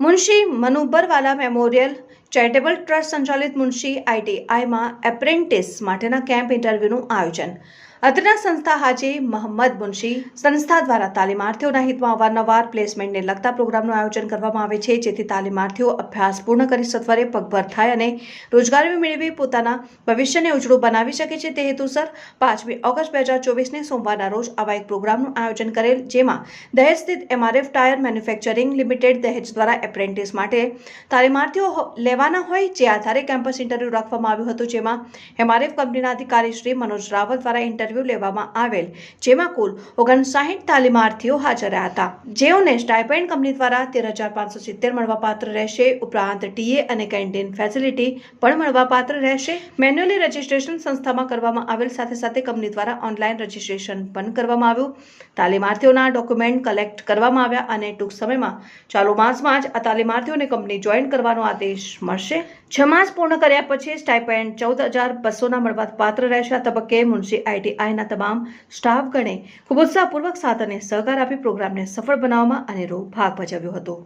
Munshi Manubarwala memorial charitable trust સંચાલિત મુનશી આઈટીઆઈમાં apprentice માટેના કેમ્પ ઇન્ટરવ્યૂનું આયોજન. અત્રના સંસ્થા હાજી મહમ્મદ મુનશી સંસ્થા દ્વારા તાલીમાર્થીઓના હિતમાં અવારનવાર પ્લેસમેન્ટને લગતા પ્રોગ્રામનું આયોજન કરવામાં આવે છે, જેથી તાલીમાર્થીઓ અભ્યાસ પૂર્ણ કરી સત્વરે પગભર થાય અને રોજગારી મેળવી પોતાના ભવિષ્યને ઉજળું બનાવી શકે છે. તે હેતુસર પાંચમી ઓગસ્ટ બે હજાર ચોવીસને સોમવારના રોજ આવા એક પ્રોગ્રામનું આયોજન કરેલ, જેમાં દહેજ સ્થિત એમઆરએફ ટાયર મેન્યુફેક્ચરિંગ લિમિટેડ દહેજ દ્વારા એપ્રેન્ટિસ માટે તાલીમાર્થીઓ લેવાના હોય જે આધારે કેમ્પસ ઇન્ટરવ્યૂ રાખવામાં આવ્યું હતું, જેમાં એમઆરએફ કંપનીના અધિકારી શ્રી મનોજ રાવત દ્વારા ઇન્ટરવ્યૂ લેવામાં આવેલ, જેમાં કુલ ઓગણસાહીઠ તાલીમાર્થીઓ હાજર રહ્યા હતા. જેઓને સ્ટાઇપેન્ડ કંપની દ્વારા તેર હજાર પાંચસો સિત્તેર મળવાપાત્ર રહેશે. ઉપરાંત ટીએ અને કેન્ટીન ફેસિલિટી પણ મળવાપાત્ર રહેશે. મેન્યુઅલી રજિસ્ટ્રેશન સંસ્થામાં કરવામાં આવેલ, સાથે સાથે કંપની દ્વારા ઓનલાઈન રજિસ્ટ્રેશન પણ કરવામાં આવ્યું. તાલીમાર્થીઓના ડોક્યુમેન્ટ કલેક્ટ કરવામાં આવ્યા અને ટૂંક સમયમાં ચાલુ માસમાં જ આ તાલીમાર્થીઓને કંપની જોઈન કરવાનો આદેશ મળશે. છ માસ પૂર્ણ કર્યા પછી સ્ટાઇપેન્ડ ચૌદ હજાર બસોના મળવા પાત્ર રહેશે. આ તબક્કે મુનશી આઈટીઆઈના તમામ સ્ટાફગણે ખૂબ ઉત્સાહપૂર્વક સાથ અને સહકાર આપી પ્રોગ્રામને સફળ બનાવવામાં અનેરો ભાગ ભજવ્યો હતો.